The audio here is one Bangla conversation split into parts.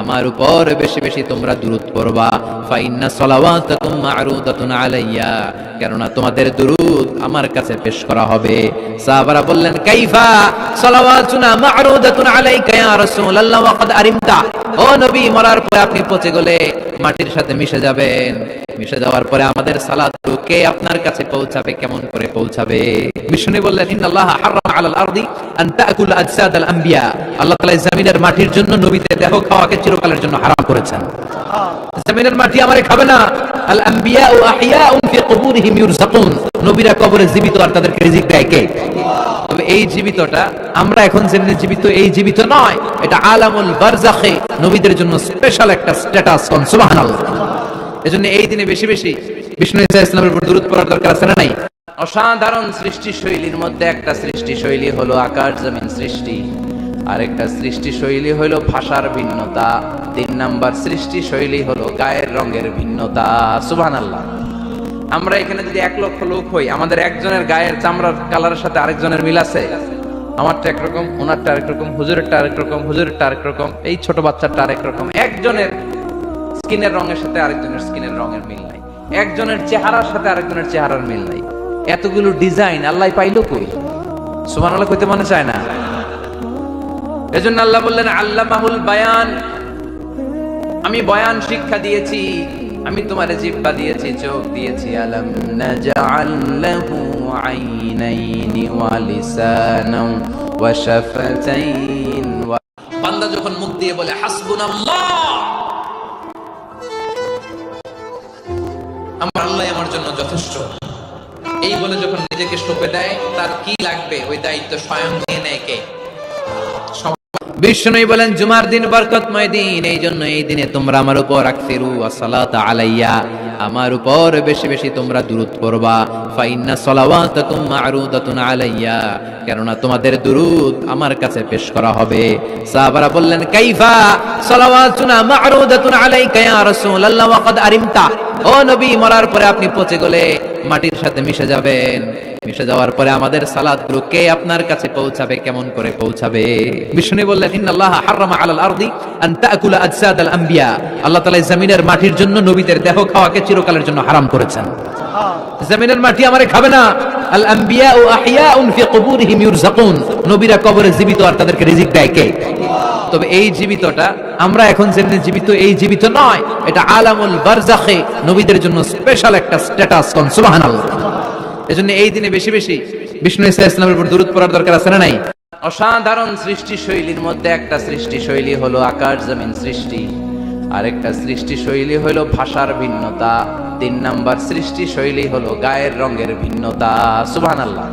আমার উপর বেশি বেশি তোমরা দুরূদ পড়বা। কেননা তোমাদের দুরুদ আমার কাছে পেশ করা হবে। সাহাবারা বললেন, কাইফা সালাওয়াতুনা মা'রুদাতুন আলাইকা ইয়া রাসূলুল্লাহ, ওয়া কদ আরিমতা। ও নবী মরার পরে আপনি পচে গেলে মাটির সাথে মিশে যাবেন। মিশে যাওয়ার পরে আমাদের সালাত কে আপনার কাছে পৌঁছাবে কেমন করে পৌঁছাবে? বিষ্ণু বললেন ইন্নাল্লাহ হারাম আলাল আরদি আন তাকুল আজসাদ আল আম্বিয়া। আল্লাহ তাআলা জমিনের মাটির জন্য নবীদের দেহ খাওয়াকে চিরকালের জন্য হারাম করেছেন। জমিনের মাটি আমারে খাবে না। আল আম্বিয়া ও আহিয়াউন ফি কুবুরিহিম ইউরযাকুন। নবীরা কবরে জীবিত আর তাদেরকে রিজিক দেয় কে? তবে এই জীবিতটা আমরা এখন যেমনি জীবিত এই জীবিত নয়। এটা আলামুল বারজাখে নবীদের জন্য স্পেশাল একটা স্ট্যাটাস কোন সুবহানাল্লাহ। এজন্য এই দিনে বেশি বেশি বিষ্ণু ইসা ইসলামের উপর দূরত পড়ার দরকার আছে না নাই? অসাধারণ সৃষ্টি শৈলীর মধ্যে একটা সৃষ্টি শৈলী হলো আকাশ জমিন সৃষ্টি, আরেকটা সৃষ্টি শৈলী হলো ভাষার ভিন্নতা, তিন নাম্বার সৃষ্টি শৈলী হলো গায়ের রঙের ভিন্নতা, সুবহানাল্লাহ। আমরা এখানে যদি এক লক্ষ লোক হই, আমাদের একজনের গায়ের চামড়ার কালারের সাথে আরেকজনের মিল আছে? আমারটা একরকম ওনারটা আরেক রকম, হুজুরেরটা আরেক রকম, হুজুরেরটা আরেক রকম, এই ছোট বাচ্চাটা আরেক রকম। একজনের স্কিনের রঙের সাথে আরেকজনের স্কিনের রঙের মিল নাই। একজনের চেহারার সাথে আরেকজনের চেহারার মিল নাই। এতগুলো ডিজাইন আল্লাহ পাইলো কই? সুমান আল্লাহ কইতে মনে চায় না? এজন্য আল্লাহ বললেন আল্লাহ মাহুল বায়ান। আমি বয়ান শিক্ষা দিয়েছি। আমি তোমার জিব্বা দিয়েছি, চোখ দিয়েছি, আলম আইনাইনি বান্দা যখন মুখ দিয়ে বলে, হাসবুনাল্লাহ! আমার আল্লাহ আমার জন্য যথেষ্ট। এই বলে যখন নিজেকে সঁপে দেয়, তার কি লাগবে? ওই দায়িত্ব স্বয়ং নিয়ে নেয় কে? বলেন, জুমার দিন বরকতময় দিন, এই জন্য এই দিনে তোমরা আমার উপর আলাইয়া, আমার উপর বেশি বেশি তোমরা মা'রুদাতুন আলাইয়া, কেননা তোমাদের আমার কাছে পেশ করা হবে। সাহাবারা বললেন, কাইফা সালাওয়াতুনা মা'রুদাতুন আলাইকা ইয়া রাসূলুল্লাহ, ওয়া কদ আরিমতা? ও নবী, মরার পরে আপনি পচে গেলে মাটির সাথে মিশে যাবেন। মিশে যাওয়ার পরে আমাদের সালাদ কে আপনার কাছে পৌঁছাবে, কেমন করে পৌঁছাবে? বিষ্ণু বললেন আল্লাহ তাআলা জমিনের মাটির জন্য নবীদের দেহ খাওয়াকে চিরকালের জন্য হারাম করেছেন। জমিনের মাটি আমারে খাবে না। এই জীবিতটা আমরা এখন যেমনি জীবিত, এই জীবিত নয়। এটা নবীদের জন্য একটা স্ট্যাটাস এজন্য এই দিনে বেশি বেশি বিষ্ণু ইসা ইসলামের উপর দূরত পড়ার দরকার আছে না নাই? অসাধারণ সৃষ্টি শৈলীর মধ্যে একটা সৃষ্টি শৈলী হলো আকাশ জমিন সৃষ্টি। আরেকটা সৃষ্টি শৈলী হলো ভাষার ভিন্নতা। তিন নাম্বার সৃষ্টি শৈলী হলো গায়ের রঙের ভিন্নতা। সুবহানাল্লাহ।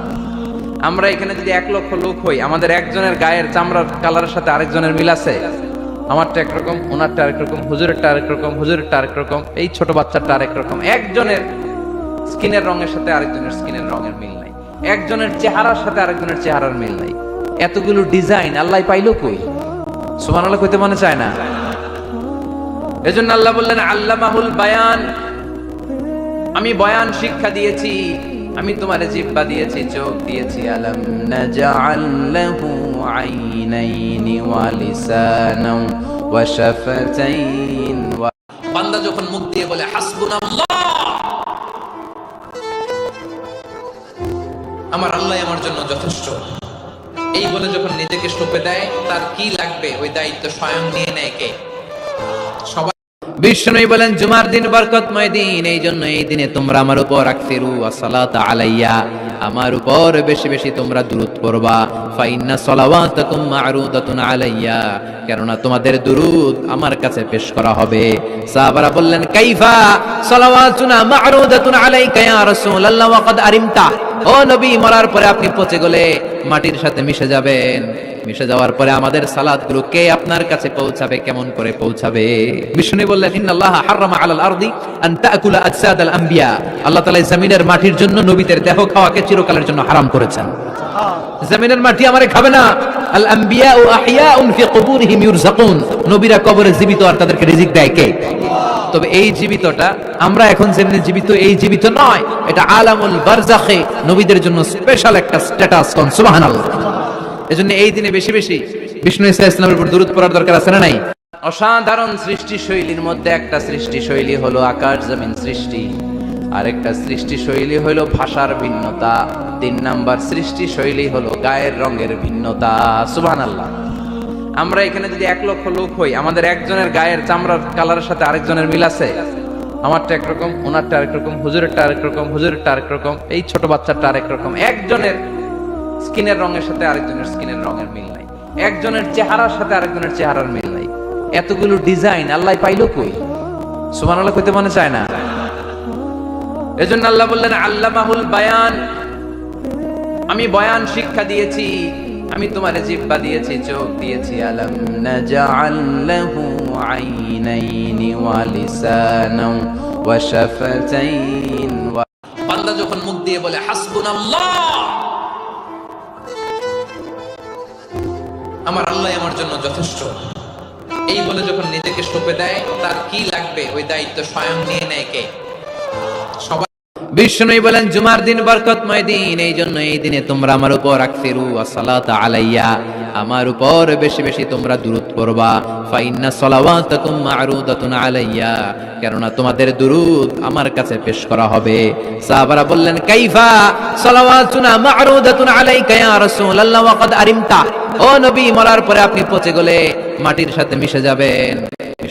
আমরা এখানে যদি এক লক্ষ লোক হই, আমাদের একজনের গায়ের চামড়ার কালারের সাথে আরেকজনের মিল আছে? আমারটা একরকম, ওনারটা আরেক রকম হুজুরেরটা আরেক রকম হুজুরেরটা আরেক রকম এই ছোট বাচ্চাটা আরেক রকম একজনের স্কিনের রঙের সাথে আরেকজনের স্কিনের রঙের মিল নাই। একজনের চেহারার সাথে আরেকজনের চেহারার মিল নাই। এতগুলো ডিজাইন আল্লাহ পাইলো কই? সুমান আল্লাহ কইতে মনে চায় না? এজন্য আল্লাহ বললেন আল্লাহ মাহুল বায়ান, আমি বয়ান শিক্ষা দিয়েছি, আমি তোমার জিব্বা দিয়েছি, চোখ দিয়েছি। আলম নাজআল আইনাইনি ওয়া লিসানাও ওয়া শাফাতাইন বান্দা যখন মুখ দিয়ে বলে, হাসবুনাল্লাহ আমার আল্লাহ আমার জন্য যথেষ্ট। এই বলে যখন নিজেকে সঁপে দেয়, তার কি লাগবে? ওই দায়িত্ব স্বয়ং নিয়ে নেয় কে? সবাই বিষ্ণুই বলেন, জুমার দিন বরকতময় দিন, এই জন্য এই দিনে তোমরা আমার উপর আকসিরু আসসালাত আলাইয়া, আমার উপর বেশি বেশি তোমরা দুরূদ পড়বা। ফাইন্না সালাওয়াতাকুম মা'রুদাতুন আলাইয়া, কেননা তোমাদের দুরূদ আমার কাছে পেশ করা হবে। সাহাবারা বললেন, কাইফা সালাওয়াতুনা মা'রুদাতুন আলাইকা ইয়া রাসূলুল্লাহ ওয়া কদ আরিমতা। ও নবী, মরার পরে আপনি পচে গেলে মাটির সাথে মিশে যাবেন। মিশে যাওয়ার পরে আমাদের সালাদ কে আপনার কাছে পৌঁছাবে, কেমন করে পৌঁছাবে? বিষ্ণু বললেন জমিনের মাটির জন্য নবীদের দেহ খাওয়াকে চিরকালের জন্য হারাম করেছেন। জমিনের মাটি খাবে না। এই জীবিতটা আমরা এখন জীবিত, এই জীবিত নয়। এটা নবীদের জন্য স্পেশাল একটা এই দিনে বেশি বেশি বিষ্ণু ইসা ইসলামের উপর দূরত পড়ার দরকার আছে না নাই? অসাধারণ সৃষ্টি শৈলীর মধ্যে একটা সৃষ্টি শৈলী হলো আকাশ জমিন সৃষ্টি, আরেকটা সৃষ্টি শৈলী হলো ভাষার ভিন্নতা। তিন নাম্বার সৃষ্টি শৈলী হলো গায়ের রঙের ভিন্নতা। সুবহান আল্লাহ আমরা এখানে যদি এক লক্ষ লোক হই, আমাদের একজনের গায়ের চামড়ার কালারের সাথে আরেকজনের মিল আছে? আমারটা একরকম ওনারটা আরেক রকম হুজুরেরটা আরেক রকম হুজুরেরটা আরেক রকম এই ছোট বাচ্চাটা আরেক রকম একজনের স্কিনের রঙের সাথে আরেকজনের স্কিনের রঙের মিল নাই। একজনের চেহারার সাথে আরেকজনের চেহারার মিল এতগুলো ডিজাইন আল্লাহ পাইলো কই? সুমান আল্লাহ কইতে মনে চায় না। এজন্য আল্লাহ বললেন, আল্লামাহুল বায়ান, আমি বয়ান শিক্ষা দিয়েছি, আমি তোমার জিব্বা দিয়েছি, চোখ দিয়েছি। আলম নাজআল আইনাইনি ওয়া লিসানাও ওয়া শাফাতাইন বান্দা যখন মুখ দিয়ে বলে, হাসবুনাল্লাহ, আমার আল্লাহ আমার জন্য যথেষ্ট। এই বলে যখন নিজেকে সঁপে দেয়, তার কি লাগবে? ওই দায়িত্ব স্বয়ং নিয়ে নেয় কে? বিষ্ণুই বলেন, জুমার দিন বরকতময় দিন। এই জন্য এই দিনে তোমরা আমার উপর আকসিরু আসসালাত আলাইয়া। আমার উপর বেশি বেশি তোমরা দূরত করবা ফাইন্না আরও মা'রুদাতুন আলাইয়া, কেননা তোমাদের দূরত আমার কাছে পেশ করা হবে। সাহাবারা বললেন, কাইফা সলাওয়াতুনা মা'রুদাতুন আলাইকা ইয়া রাসূলুল্লাহ, ওয়া ক্বাদ আরিমতা? ও নবী, মরার পরে আপনি পচে গেলে মাটির সাথে মিশে যাবেন।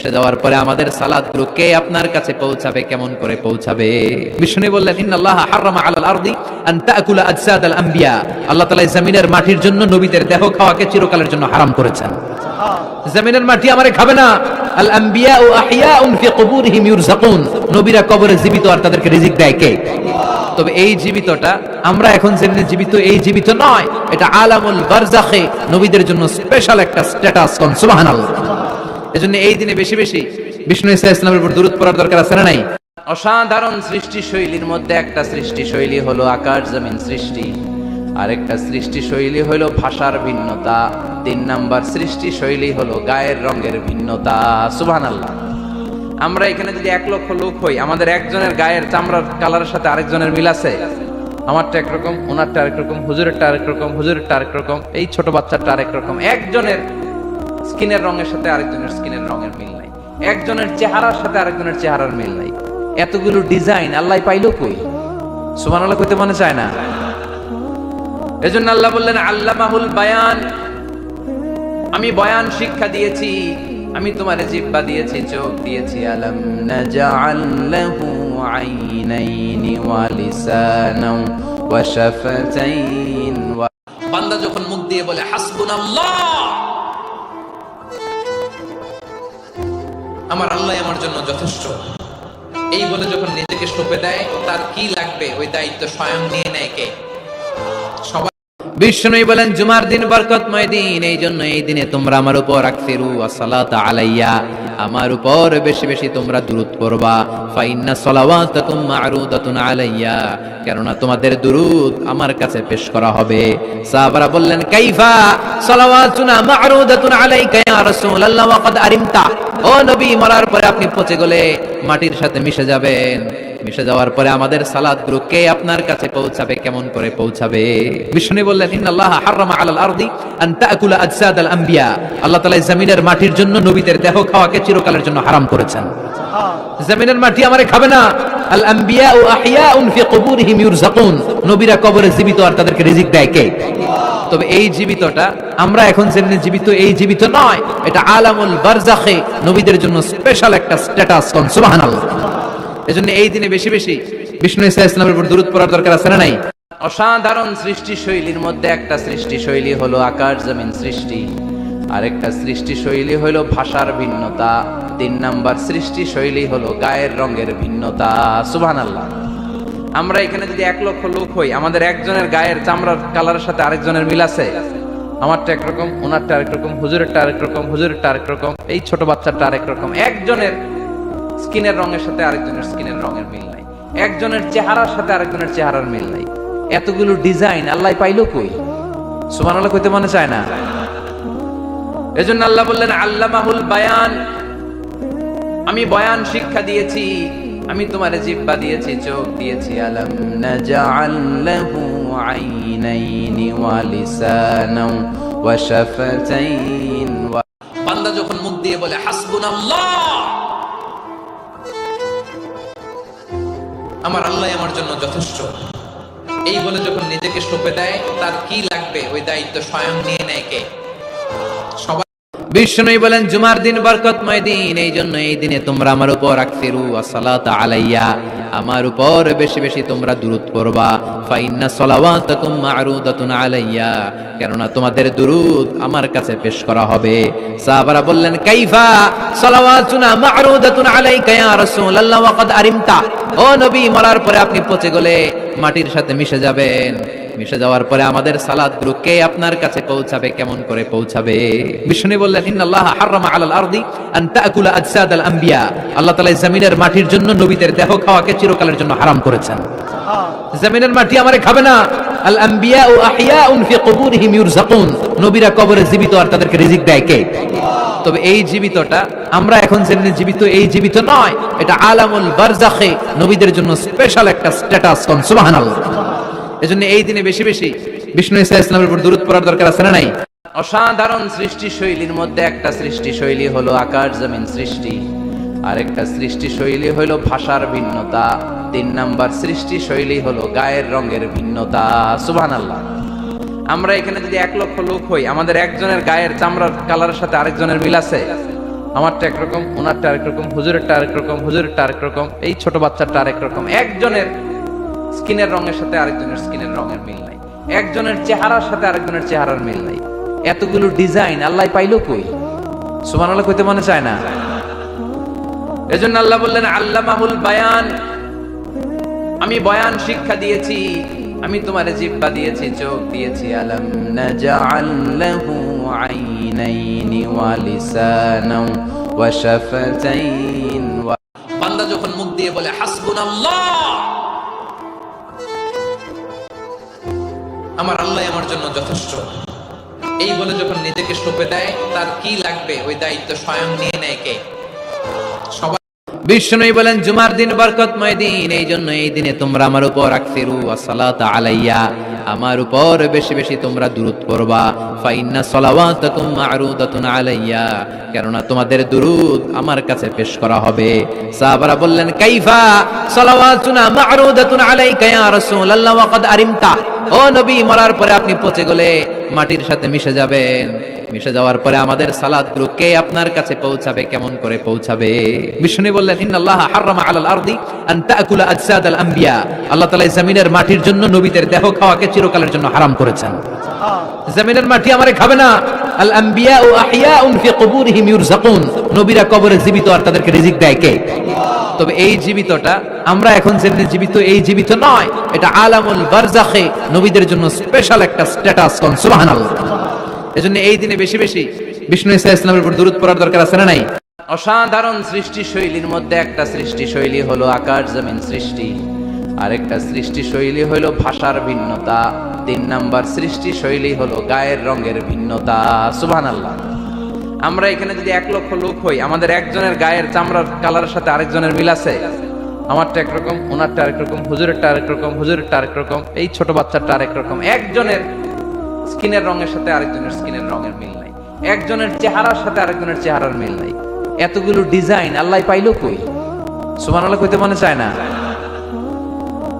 মিশে যাওয়ার পরে আমাদের সালাদ কে আপনার কাছে পৌঁছাবে, কেমন করে পৌঁছাবে? বিষ্ণু বললেন আল্লাহ জমিনের মাটির জন্য নবীদের দেহ খাওয়াকে চিরকালের জন্য হারাম করেছেন। জমিনের মাটি খাবে না। এই জীবিতটা আমরা এখন জীবিত, এই জীবিত নয়। এটা আলামুল নবীদের জন্য স্পেশাল একটা সুবহানাল্লাহ। এজন্য এই দিনে বেশি বেশি বিষ্ণু ইসা ইসলামের উপর দূরত পড়ার দরকার আছে না নাই? অসাধারণ সৃষ্টি শৈলীর মধ্যে একটা সৃষ্টি শৈলী হলো আকাশ জমিন সৃষ্টি। আরেকটা সৃষ্টি শৈলী হলো ভাষার ভিন্নতা। তিন নাম্বার সৃষ্টি শৈলী হলো গায়ের রঙের ভিন্নতা। সুবহানাল্লাহ। আমরা এখানে যদি এক লক্ষ লোক হই, আমাদের একজনের গায়ের চামড়ার কালারের সাথে আরেকজনের মিল আছে? আমারটা একরকম, ওনারটা আরেক রকম হুজুরেরটা আরেক রকম হুজুরেরটা আরেক রকম এই ছোট বাচ্চাটা আরেক রকম একজনের স্কিনের রঙের সাথে আরেকজনের স্কিনের রঙের মিল নাই। একজনের চেহারার সাথে আরেকজনের চেহারার মিল নাই। এতগুলো ডিজাইন আল্লাহ পাইলো কই? সুমান আল্লাহ কইতে মনে চায় না? এজন্য আল্লাহ বললেন, আল্লামাহুল বায়ান। আমি বয়ান শিক্ষা দিয়েছি, আমি তোমার জিব্বা দিয়েছি, চোখ দিয়েছি। আলম নাজআল আইনাইনি ওয়া লিসানাও ওয়া শাফাতাইন বান্দা যখন মুখ দিয়ে বলে, হাসবুনাল্লাহ! আমার আল্লাহ আমার জন্য যথেষ্ট। এই বলে যখন নিজেকে সঁপে দেয়, তার কি লাগবে? ওই দায়িত্ব স্বয়ং নিয়ে নেয় কে? সবাই বলেন, জুমার দিন বরকতময় দিন, এই জন্য এই দিনে তোমরা আমার উপর আলাইয়া, আমার উপর বেশি বেশি তোমরা দুরূদ পড়বা। ফাইন্না আলাইয়া, কেননা তোমাদের আমার কাছে পেশ করা হবে। সাহাবারা বললেন, কাইফা সালাওয়াতুনা আলাইকা ইয়া রাসূলুল্লাহ আরিমতা? ও নবী, মরার পরে আপনি পচে গেলে মাটির সাথে মিশে যাবেন। মিশে যাওয়ার পরে আমাদের সালাদ কে আপনার কাছে পৌঁছাবে, কেমন করে পৌঁছাবে? বিষ্ণু বললেন আল্লাহ এই জমিনের মাটির জন্য নবীদের দেহ খাওয়াকে চিরকালের জন্য হারাম করেছেন। জমিনের মাটি আমারে খাবে না। নবীরা কবরে জীবিত আর তাদেরকে রিজিক দেয় কে? তবে এই জীবিতটা আমরা এখন যেমনি জীবিত এই জীবিত নয়। এটা আলামুল বারজাখে নবীদের জন্য স্পেশাল একটা স্ট্যাটাস এজন্য এই দিনে বেশি বেশি বিষ্ণু ইসা ইসলামের উপর দূরত পড়ার দরকার আছে না নাই? অসাধারণ সৃষ্টি শৈলীর মধ্যে একটা সৃষ্টি শৈলী হলো আকাশ জমিন সৃষ্টি, আরেকটা সৃষ্টি শৈলী হলো ভাষার ভিন্নতা, তিন নাম্বার সৃষ্টি শৈলী হলো গায়ের রঙের ভিন্নতা। সুবহানাল্লাহ। আমরা এখানে যদি এক লক্ষ লোক হই, আমাদের একজনের গায়ের চামড়ার কালারের সাথে আরেকজনের মিল আছে? আমারটা একরকম ওনারটা আরেক রকম, হুজুরেরটা আরেক রকম, হুজুরেরটা আরেক রকম, এই ছোট বাচ্চাটা আরেক রকম। একজনের স্কিনের রঙের সাথে আরেকজনের স্কিনের রঙের মিল নাই। একজনের চেহারার সাথে আরেকজনের চেহারার মিল নাই। এতগুলো ডিজাইন আল্লাহ পাইলো কই? সুমান আল্লাহ কইতে মনে চায় না? এজন্য আল্লাহ বললেন, আল্লামাহুল বায়ান, আমি বয়ান শিক্ষা দিয়েছি, আমি তোমার জিব্বা দিয়েছি, চোখ দিয়েছি। আলম নাজআল আইনাইনি ওয়া লিসানাও ওয়া শাফাতাইন বান্দা যখন মুখ দিয়ে বলে, হাসবুনাল্লাহ! আমার আল্লাহ আমার জন্য যথেষ্ট। এই বলে যখন নিজেকে সঁপে দেয়, তার কি লাগবে? ওই দায়িত্ব স্বয়ং নিয়ে নেয় কে? সবাই বিষ্ণুই বলেন, জুমার দিন বরকতময় দিন, এই জন্য এই দিনে তোমরা আমার উপর আকসিরু আসসালাত আলাইয়া, আমার উপর বেশি বেশি তোমরা দুরূদ পড়বা। ফাইন্না সলাওয়াতাকুম মা'রুদাতুন আলাইয়া, কেননা তোমাদের দুরূদ আমার কাছে পেশ করা হবে। সাহাবারা বললেন, কাইফা সলাওয়াতুনা মা'রুদাতুন আলাইকা ইয়া রাসূলুল্লাহ, ওয়া ক্বাদ আরিমতা? ও নবী, মরার পরে আপনি পচে গেলে মাটির সাথে মিশে যাবেন। মিশে যাওয়ার পরে আমাদের সালাদগুলো কে আপনার কাছে পৌঁছাবে কেমন করে পৌঁছাবে? বিষ্ণু বললেন ইন্নাল্লাহ হারামা আলাল আরদি আন তাকুলা আজসাদ আল আল্লাহ তাআলা এই জমিনের মাটির জন্য নবীদের দেহ খাওয়াকে চিরকালের জন্য হারাম করেছেন। জমিনের মাটি আমারে খাবে না। আল আম্বিয়া ও আহিয়াউন ফি কুবুরিহিম ইউরযাকুন। নবীরা কবরে জীবিত আর তাদেরকে রিজিক দেয় কে? তবে এই জীবিতটা আমরা এখন যেমনি জীবিত এই জীবিত নয়। এটা আলামুল বারজাখে নবীদের জন্য স্পেশাল একটা স্ট্যাটাস কোন? সুবহানাল্লাহ। এজন্য এই দিনে বেশি বেশি বিষ্ণু ইসা ইসলামের উপর দূরত পড়ার দরকার আছে না নাই? অসাধারণ সৃষ্টি শৈলীর মধ্যে একটা সৃষ্টি শৈলী হলো আকাশ জমিন, সৃষ্টি। আরেকটা সৃষ্টি শৈলী হলো ভাষার ভিন্নতা। তিন নাম্বার সৃষ্টি শৈলী হলো গায়ের রঙের ভিন্নতা। সুবহানাল্লাহ। আমরা এখানে যদি এক লক্ষ লোক হই, আমাদের একজনের গায়ের চামড়ার কালারের সাথে আরেকজনের মিল আছে? আমারটা একরকম, ওনারটা আরেক রকম হুজুরেরটা আরেক রকম হুজুরেরটা আরেক রকম এই ছোট বাচ্চাটা আরেক রকম একজনের স্কিনের রঙের সাথে আরেকজনের স্কিনের রঙের মিল নাই। একজনের চেহারার সাথে আরেকজনের চেহারার মিল নাই। এতগুলো ডিজাইন আল্লাহ পাইলো কই? সুমান আল্লাহ কইতে মনে চায় না? এজন্য আল্লাহ বললেন, আল্লামাহুল বায়ান। আমি বয়ান শিক্ষা দিয়েছি, আমি তোমার জিব্বা দিয়েছি, চোখ দিয়েছি। আলম নাজআল লাহু আইনাইনি ওয়া লিসানাও ওয়া শাফাতাইন বান্দা যখন মুখ দিয়ে বলে, হাসবুনাল্লাহ! আমার আল্লাহ আমার জন্য যথেষ্ট। এই বলে যখন নিজেকে সঁপে দেয়, তার কি লাগবে? ওই দায়িত্ব স্বয়ং নিয়ে নেয় কে? সবাই বিষ্ণুই বলেন, জুমার দিন বরকতময় দিন, এই জন্য এই দিনে তোমরা আমার উপর আলাইয়া। আমার উপর বেশি বেশি তোমরা দুরূদ পড়বা। ফাইন্না আলাইয়া। কেননা তোমাদের আমার কাছে পেশ করা হবে। সাহাবারা বললেন, কাইফা আলাইকা ইয়া আরিমতা? ও নবী, মরার পরে আপনি পচে গেলে মাটির সাথে মিশে যাবেন। মিশে যাওয়ার পরে আমাদের সালাদগুলো কে আপনার কাছে পৌঁছাবে, কেমন করে পৌঁছাবে? বিষ্ণু বললেন আল্লাহ এই জমিনের মাটির জন্য নবীদের দেহ খাওয়াকে চিরকালের জন্য হারাম করেছেন। জমিনের মাটি আমারে খাবে না। নবীরা কবরে জীবিত আর তাদেরকে রিজিক দেয় কে? তবে এই জীবিতটা আমরা এখন যেমনি জীবিত এই জীবিত নয়। এটা আলামুল বারজাখে নবীদের জন্য স্পেশাল একটা স্ট্যাটাস কোন? এজন্য এই দিনে বেশি বেশি বিষ্ণু ইসা ইসলামের উপর দূরত পড়ার দরকার আছে না নাই? অসাধারণ সৃষ্টি শৈলীর মধ্যে একটা সৃষ্টি শৈলী হলো আকাশ জমিন সৃষ্টি, আরেকটা সৃষ্টি শৈলী হলো ভাষার ভিন্নতা, তিন নাম্বার সৃষ্টি শৈলী হলো গায়ের রঙের ভিন্নতা সুবহান আল্লাহ আমরা এখানে যদি এক লক্ষ লোক হই, আমাদের একজনের গায়ের চামড়ার কালারের সাথে আরেকজনের মিল আছে? আমারটা একরকম, ওনারটা আরেক রকম হুজুরেরটা আরেক রকম হুজুরেরটা আরেক রকম এই ছোট বাচ্চাটা আরেক রকম একজনের স্কিনের রঙের সাথে আরেকজনের স্কিনের রঙের মিল নাই। একজনের চেহারার সাথে আরেকজনের চেহারার মিল নাই। এতগুলো ডিজাইন আল্লাহ পাইলো কই? সুমান আল্লাহ কইতে মনে চায় না?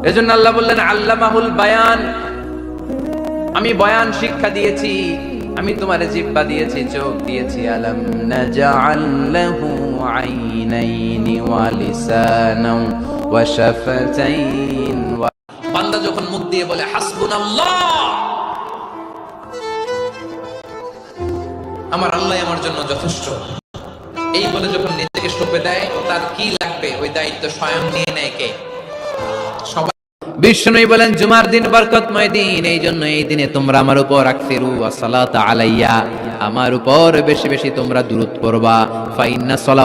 এজন্য আল্লাহ বললেন, আল্লামাহুল বায়ান। আমি বয়ান শিক্ষা দিয়েছি, আমি তোমার জিব্বা দিয়েছি, চোখ দিয়েছি। আলম নাজআল আইনাইনি ওয়া লিসানাও ওয়া শাফাতাইন বান্দা যখন মুখ দিয়ে বলে, হাসবুনাল্লাহ! আমার আল্লাহ আমার জন্য যথেষ্ট। এই বলে যখন নিজেকে সঁপে দেয়, তার কি লাগবে? ওই দায়িত্ব স্বয়ং নিয়ে নেয় কে? বিষ্ণুই বলেন, জুমার দিন বরকতময় দিন। এই জন্য এই দিনে তোমরা আমার উপর আকসিরু আলাইয়া। আমার উপর বেশি বেশি তোমরা দূরত করবা ফাইন্না সলা